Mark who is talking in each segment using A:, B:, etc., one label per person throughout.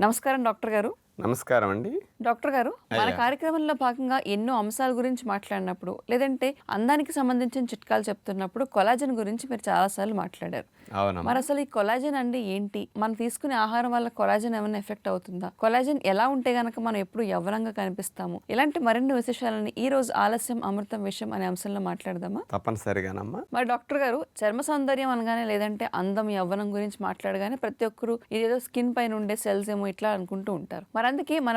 A: నమస్కారం డాక్టర్ గారు.
B: నమస్కారం అండి.
A: డాక్టర్ గారు మన కార్యక్రమంలో భాగంగా ఎన్నో అంశాల గురించి మాట్లాడినప్పుడు లేదంటే అందానికి సంబంధించిన చిట్కాలు చెప్తున్నప్పుడు కొలాజన్ గురించి మీరు చాలాసార్లు మాట్లాడారు.
B: అవునమ్మా.
A: మరి అసలు ఈ కొలాజన్ అంటే ఏంటి? మనం తీసుకునే ఆహారం వల్ల కొలాజన్ ఏమైనా ఎఫెక్ట్ అవుతుందా? కొలాజన్ ఎలా ఉంటే గనక మనం ఎప్పుడు యవ్వనంగా కనిపిస్తాము? ఇలాంటి మరిన్ని విశేషాలని ఈ రోజు ఆలస్యం అమృతం విషయం అనే అంశంలో మాట్లాడదామా?
B: తప్పనిసరిగానమ్మా.
A: మరి డాక్టర్ గారు చర్మ సౌందర్యం అనగానే లేదంటే అందం యవ్వనం గురించి మాట్లాడగానే ప్రతి ఒక్కరు ఇదేదో స్కిన్ పైన ఉండే సెల్స్ ఏమో ఇట్లా అనుకుంటూ ఉంటారు. మరి అందుకే మన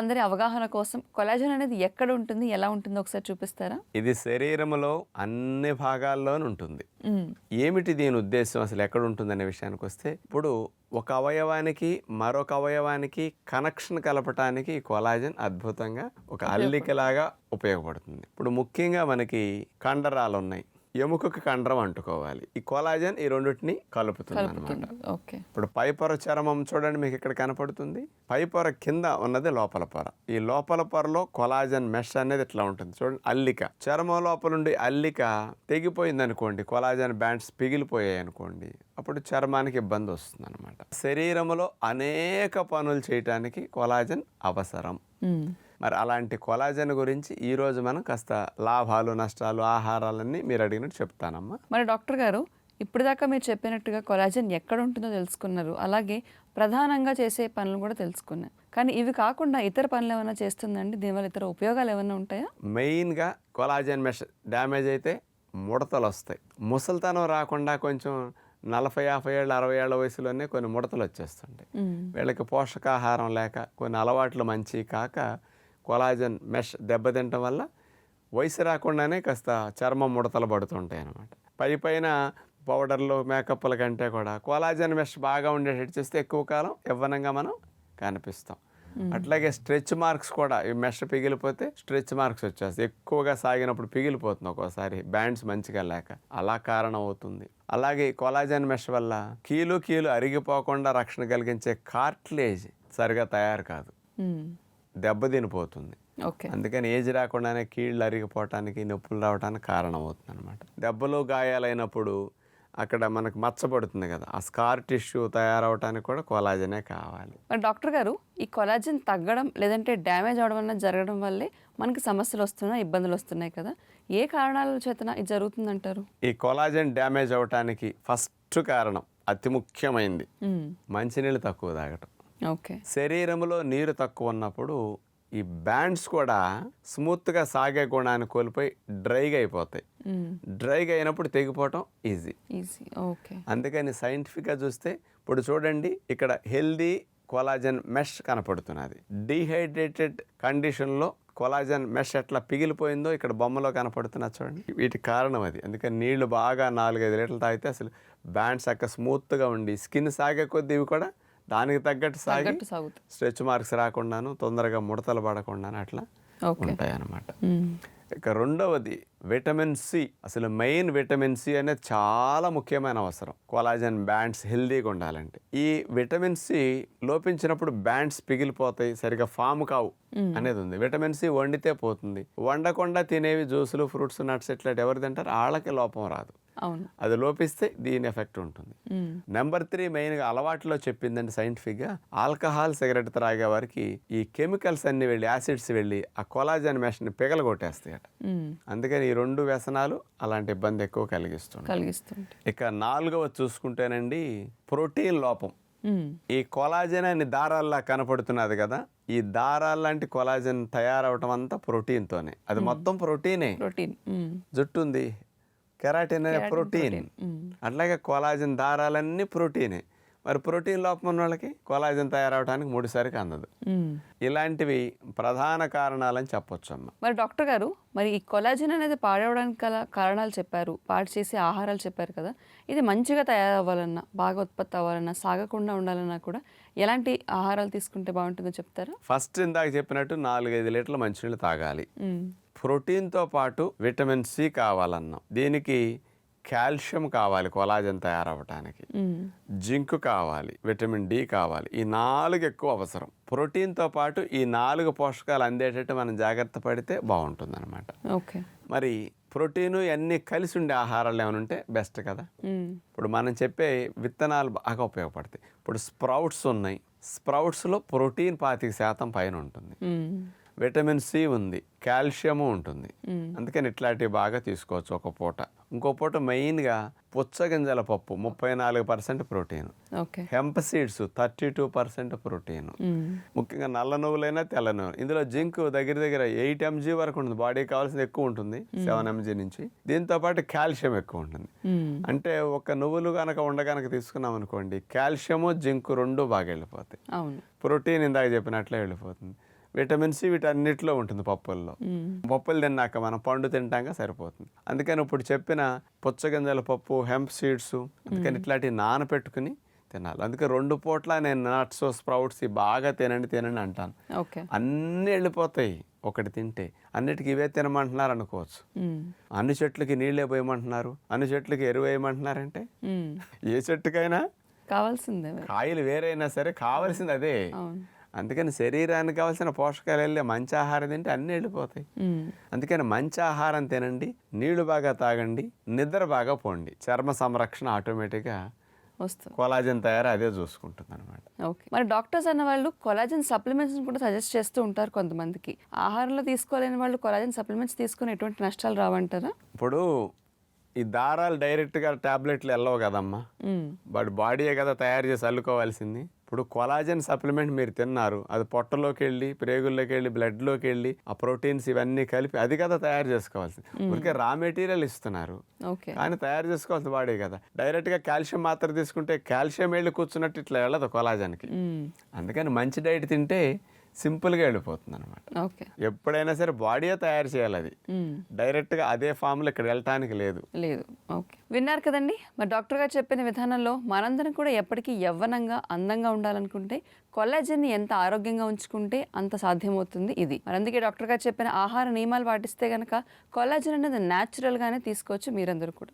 A: ప్రేక్షకులందరి అవగాహన కోసం కొలాజన్ అనేది ఎక్కడ ఉంటుంది ఎలా ఉంటుందో ఒకసారి చూపిస్తారా?
B: ఇది శరీరములో అన్ని భాగాల్లోనూ ఉంటుంది. ఏమిటి దీని ఉద్దేశం? అసలు ఎక్కడ ఉంటుందనే విషయానికి వస్తే ఇప్పుడు ఒక అవయవానికి మరొక అవయవానికి కనెక్షన్ కలపటానికి ఈ కొలాజన్ అద్భుతంగా ఒక అల్లికలాగా ఉపయోగపడుతుంది. ఇప్పుడు ముఖ్యంగా మనకి కండరాలు ఉన్నాయి ఎముకకి కండరం అంటుకోవాలి. ఈ కొలాజన్ ఈ రెండింటిని కలుపుతుంది అనమాట
A: ఓకే.
B: ఇప్పుడు పై పొర చర్మం చూడండి మీకు ఇక్కడ కనపడుతుంది. పై పొర కింద ఉన్నది లోపల పొర. ఈ లోపల పొరలో కొలాజన్ మెష్ అనేది ఇట్లా ఉంటుంది. చూడండి అల్లిక. చర్మం లోపల ఉండి అల్లిక తెగిపోయింది అనుకోండి కొలాజన్ బ్యాండ్స్ పిగిలిపోయాయి అనుకోండి అప్పుడు చర్మానికి ఇబ్బంది వస్తుంది అనమాట శరీరంలో అనేక పనులు చేయటానికి కొలాజన్ అవసరం. మరి అలాంటి కొలాజన్ గురించి ఈ రోజు మనం కాస్త లాభాలు నష్టాలు ఆహారాలన్నీ మీరు అడిగినట్టు చెప్తానమ్మా.
A: మరి డాక్టర్ గారు ఇప్పుడు దాకా మీరు చెప్పినట్టుగా కొలాజన్ ఎక్కడ ఉంటుందో తెలుసుకున్నారు. అలాగే ప్రధానంగా చేసే పనులు కూడా తెలుసుకున్నారు కానీ ఇవి కాకుండా ఇతర పనులు ఏమైనా చేస్తుందండి? దీనివల్ల ఇతర ఉపయోగాలు ఏమైనా ఉంటాయా?
B: మెయిన్గా కొలాజన్ మెష్ డ్యామేజ్ అయితే ముడతలు వస్తాయి. ముసలితనం రాకుండా కొంచెం నలభై యాభై ఏళ్ళు అరవై ఏళ్ళ వయసులోనే కొన్ని ముడతలు వచ్చేస్తుంటాయి. వీళ్ళకి పోషకాహారం లేక కొన్ని అలవాట్లు మంచి కాక కొలాజన్ మెష్ దెబ్బతింటం వల్ల వయసు రాకుండానే కాస్త చర్మం ముడతలు పడుతుంటాయి అన్నమాట. పై పైన పౌడర్లు మేకప్ల కంటే కూడా కొలాజన్ మెష్ బాగా ఉండేటట్టు చేస్తే ఎక్కువ కాలం యవ్వనంగా మనం కనిపిస్తాం. అట్లాగే స్ట్రెచ్ మార్క్స్ కూడా ఈ మెష్ పిగిలిపోతే స్ట్రెచ్ మార్క్స్ వచ్చేస్తాయి. ఎక్కువగా సాగినప్పుడు పిగిలిపోతుంది ఒక్కోసారి బ్యాండ్స్ మంచిగా లేక అలా కారణం అవుతుంది అలాగే కొలాజన్ మెష్ వల్ల కీలు కీలు అరిగిపోకుండా రక్షణ కలిగించే కార్ట్లేజ్ సరిగా తయారు కాదు. దెబ్బతినిపోతుంది
A: ఓకే.
B: అందుకని ఏజ్ రాకుండానే కీళ్ళు అరిగిపోవటానికి నొప్పులు రావడానికి కారణం అవుతుంది అనమాట దెబ్బలు గాయాలైనప్పుడు అక్కడ మనకు మచ్చబడుతుంది కదా ఆ స్కార్ టిష్యూ తయారవటానికి కూడా కొలాజనే కావాలి.
A: డాక్టర్ గారు ఈ కొలాజన్ తగ్గడం లేదంటే డ్యామేజ్ అవడం వల్ల జరగడం వల్లే మనకి సమస్యలు వస్తున్నాయి ఇబ్బందులు వస్తున్నాయి కదా. ఏ కారణాల చేతన ఇది జరుగుతుందంటారు?
B: ఈ కొలాజన్ డ్యామేజ్ అవటానికి ఫస్ట్ కారణం అతి ముఖ్యమైనది. మంచినీళ్ళు తక్కువ తాగటం.
A: ఓకే.
B: శరీరంలో నీరు తక్కువ ఉన్నప్పుడు ఈ బ్యాండ్స్ కూడా స్మూత్గా సాగే గుణాన్ని కోల్పోయి డ్రైగా అయిపోతాయి. డ్రైగా అయినప్పుడు తెగిపోవటం ఈజీ.
A: ఈజీ. ఓకే.
B: అందుకని సైంటిఫిక్గా చూస్తే ఇప్పుడు చూడండి ఇక్కడ హెల్దీ కొలాజన్ మెష్ కనపడుతున్నది. డీహైడ్రేటెడ్ కండిషన్లో కొలాజన్ మెష్ ఎట్లా పిగిలిపోయిందో ఇక్కడ బొమ్మలో కనపడుతున్నది చూడండి. వీటి కారణం అది. అందుకని నీళ్ళు బాగా నాలుగైదు లీటర్లు తాగితే అసలు బ్యాండ్స్ అక్క స్మూత్గా ఉండి స్కిన్ సాగే కొద్దీ ఇవి కూడా దానికి తగ్గట్టు సాగి స్ట్రెచ్ మార్క్స్ రాకుండాను తొందరగా ముడతలు పడకుండాను అట్లా ఉంటాయి అన్నమాట. ఇక రెండవది విటమిన్ సి. అసలు మెయిన్ విటమిన్ సి అనేది చాలా ముఖ్యమైన అవసరం. కొలాజన్ బ్యాండ్స్ హెల్దీగా ఉండాలంటే. ఈ విటమిన్ సి లోపించినప్పుడు బ్యాండ్స్ పిగిలిపోతాయి సరిగా ఫామ్ కావు అనేది ఉంది. విటమిన్ సి వండితే పోతుంది. వండకుండా తినేవి జ్యూసులు ఫ్రూట్స్ నట్స్ ఇట్లాంటి ఎవరు తింటారు? వాళ్ళకి లోపం రాదు. అది లోపిస్తే దీని ఎఫెక్ట్ ఉంటుంది. నెంబర్ త్రీ మెయిన్గా అలవాట్లో చెప్పిందండి సైంటిఫిక్గా ఆల్కహాల్ సిగరెట్ త్రాగే వారికి ఈ కెమికల్స్ అన్ని వెళ్ళి యాసిడ్స్ వెళ్ళి ఆ కొలాజన్ మెష్ని పిగలగొట్టేస్తాయట.
A: మ్మ్.
B: అందుకని ఈ రెండు వ్యసనాలు అలాంటి ఇబ్బంది ఎక్కువ కలిగిస్తుంది
A: కలిగిస్తుంది
B: ఇక నాలుగవ చూసుకుంటేనండి ప్రోటీన్ లోపం. ఈ కొలాజన్ అని దారాల్లా కనపడుతున్నది కదా ఈ దారాల లాంటి కొలాజన్ తయారవటం అంతా ప్రోటీన్తోనే. అది మొత్తం ప్రోటీనే.
A: ప్రోటీన్.
B: జుట్టు ఉంది కెరాటిన్ అనే ప్రోటీన్. అట్లాగే కొలాజన్ దారాలన్నీ ప్రోటీనే. మరి ప్రోటీన్ లోపం ఉన్న వాళ్ళకి కొలాజన్ తయారవడానికి మూడు సరికి అందదు. ఇలాంటివి ప్రధాన కారణాలని చెప్పొచ్చు అమ్మ.
A: మరి డాక్టర్ గారు మరి ఈ కొలాజిన్ అనేది పాడవడానికి గల కారణాలు చెప్పారు పాడు చేసే ఆహారాలు చెప్పారు కదా. ఇది మంచిగా తయారవ్వాలన్నా బాగా ఉత్పత్తి అవ్వాలన్నా సాగకుండా ఉండాలన్నా కూడా ఎలాంటి ఆహారాలు తీసుకుంటే బాగుంటుందో చెప్తారా?
B: ఫస్ట్ ఇందాక చెప్పినట్టు నాలుగైదు లీటర్ల మంచినీళ్ళు తాగాలి. ప్రోటీన్తో పాటు విటమిన్ సి కావాలన్నాం. దీనికి కాల్షియం కావాలి కొలాజన్ తయారవటానికి. జింక్ కావాలి విటమిన్ డి కావాలి. ఈ నాలుగు ఎక్కువ అవసరం. ప్రోటీన్తో పాటు ఈ నాలుగు పోషకాలు అందేటట్టు మనం జాగ్రత్త పడితే బాగుంటుంది
A: ఓకే.
B: మరి ప్రోటీను ఇవన్నీ కలిసి ఉండే ఆహారాలు ఏమైనా ఉంటే బెస్ట్ కదా. ఇప్పుడు మనం చెప్పే విత్తనాలు బాగా ఉపయోగపడతాయి. ఇప్పుడు స్ప్రౌట్స్ ఉన్నాయి. స్ప్రౌట్స్లో ప్రోటీన్ పాతిక శాతం పైన ఉంటుంది. విటమిన్ సి ఉంది కాల్షియము ఉంటుంది. అందుకని ఇట్లాంటివి బాగా తీసుకోవచ్చు ఒక పూట. ఇంకో పూట మెయిన్గా పుచ్చగింజల పప్పు ముప్పై నాలుగు percent protein. Hemp seeds thirty two percent protein. ముఖ్యంగా నల్ల నువ్వులైనా తెల్ల నువ్వులు. ఇందులో జింక్ దగ్గర దగ్గర ఎయిట్ ఎంజీ వరకు ఉంటుంది. బాడీకి కావాల్సింది ఎక్కువ ఉంటుంది సెవెన్ ఎంజీ నుంచి. దీంతో పాటు కాల్షియం ఎక్కువ ఉంటుంది. అంటే ఒక నువ్వులు కనుక ఉండగనక తీసుకున్నాం అనుకోండి కాల్షియము జింక్ రెండు బాగా వెళ్ళిపోతాయి. ప్రోటీన్ ఇందాక చెప్పినట్లే వెళ్ళిపోతుంది. విటమిన్ సి వీటన్నిటిలో ఉంటుంది పప్పుల్లో. పప్పులు తిన్నాక మనం పండు తింటాక సరిపోతుంది. అందుకని ఇప్పుడు చెప్పిన పుచ్చగింజల పప్పు హెంప్ సీడ్స్ అందుకని ఇట్లాంటివి నానపెట్టుకుని తినాలి. అందుకే రెండు పూట్ల నేను నట్స్ స్ప్రౌట్స్ బాగా తినండి తినండి అంటాను. అన్నీ వెళ్ళిపోతాయి. ఒకటి తింటే అన్నిటికీ ఇవే తినమంటున్నారు అనుకోవచ్చు. అన్ని చెట్లకి నీళ్ళే పోయమంటున్నారు. అన్ని చెట్లకి ఎరువు వేయమంటున్నారంటే. ఏ చెట్టుకైనా?
A: కావాల్సిందే
B: కాయలు వేరైనా సరే కావాల్సింది అదే. అందుకని శరీరానికి కావాల్సిన పోషకాలు వెళ్ళి మంచి ఆహారం తింటే అన్నీ వెళ్ళిపోతాయి. అందుకని మంచి ఆహారం తినండి నీళ్ళు బాగా తాగండి నిద్ర బాగా పోండి. చర్మ సంరక్షణ ఆటోమేటిక్గా
A: వస్తుంది.
B: కొలాజన్ తయారు అదే చూసుకుంటుంది అనమాట
A: ఓకే. మరి డాక్టర్స్ అన్న వాళ్ళు కొలాజన్ సప్లిమెంట్స్ కూడా సజెస్ట్ చేస్తూ ఉంటారు కొంతమందికి. ఆహారంలో తీసుకోలేని వాళ్ళు కొలాజన్ సప్లిమెంట్స్ తీసుకుని ఎటువంటి నష్టాలు రావంటారా?
B: ఇప్పుడు ఈ దారాలు డైరెక్ట్గా టాబ్లెట్లు వెళ్ళవు కదమ్మా.
A: మ్మ్.
B: బట్ బాడీయే కదా తయారు చేసి అల్లుకోవాల్సింది. ఇప్పుడు కొలాజన్ సప్లిమెంట్ మీరు తిన్నారు. అది పొట్టలోకి వెళ్ళి ప్రేగుల్లోకి వెళ్ళి బ్లడ్లోకి వెళ్ళి ఆ ప్రోటీన్స్ ఇవన్నీ కలిపి అది కదా తయారు చేసుకోవాల్సింది. ఊరికే రా మెటీరియల్ ఇస్తున్నారు. కానీ తయారు చేసుకోవాల్సిన బాడీ కదా. డైరెక్ట్గా కాల్షియం మాత్రం తీసుకుంటే కాల్షియం వెళ్ళి కూర్చున్నట్టు ఇట్లా వెళ్ళదు కొలాజన్కి. అందుకని మంచి డైట్ తింటే సింపుల్గా వెళ్ళిపోతుంది అనమాట
A: ఓకే.
B: ఎప్పుడైనా సరే బాడీయే తయారు చేయాలి అది. డైరెక్ట్గా అదే ఫామ్లో ఇక్కడ వెళ్ళటానికి లేదు.
A: లేదు. ఓకే. విన్నారు కదండి? మరి డాక్టర్ గారు చెప్పిన విధానంలో మనందరం కూడా ఎప్పటికీ యవ్వనంగా అందంగా ఉండాలనుకుంటే కొల్లాజన్ని ఎంత ఆరోగ్యంగా ఉంచుకుంటే అంత సాధ్యమవుతుంది ఇది. మరి అందుకే డాక్టర్ గారు చెప్పిన ఆహార నియమాలు పాటిస్తే గనక కొల్లాజన్ అనేది న్యాచురల్గానే తీసుకోవచ్చు మీరందరూ కూడా.